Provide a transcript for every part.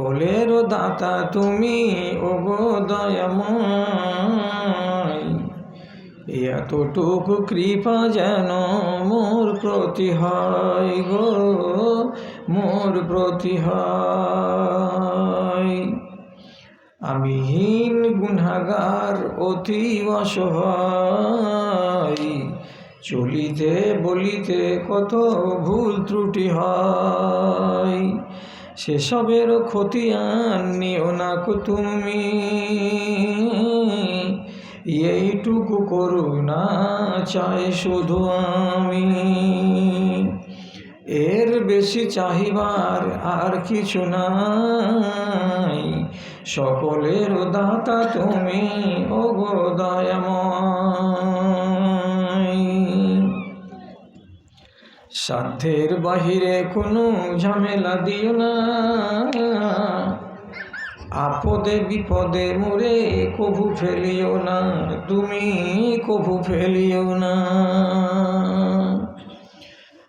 সকলের দাতা তুমি, ওগো দয়াময়। এতটুকু কৃপা যেন মোর প্রতি হয় গো, মোর প্রতি হয়। আমি হীন গুনাগার অতি অসহায়, চলিতে বলিতে কত ভুল ত্রুটি হয়। সেসবের ক্ষতি আনিও না তুমি। এইটুকু করুণা চাই শুধু আমি। এর বেশি চাহিবার আর কিছু নাই। সকলের দাতা তুমি ও গো দয়াময়। সাধ্যের বাহিরে কোনো ঝামেলা দিও না। আপদে বিপদে মোরে কভু ফেলিও না, তুমি কভু ফেলিও না।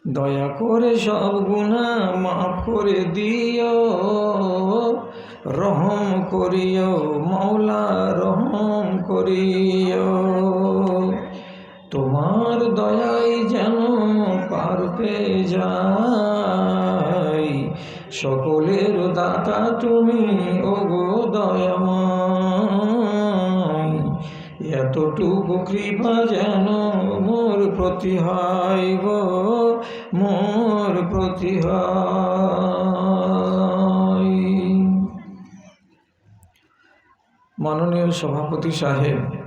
দয়া করে সব গুণা মাফ করে দিও, রহম করিও, মাওলা রহম করিও। তোমার দয়াই যেন পার যাই। সকলের দাতা তুমি, ওগো দয়াময়। এতটুকু কৃপা যেন মোর প্রতি হয় গো, মোর প্রতি মাননীয় সভাপতি সাহেব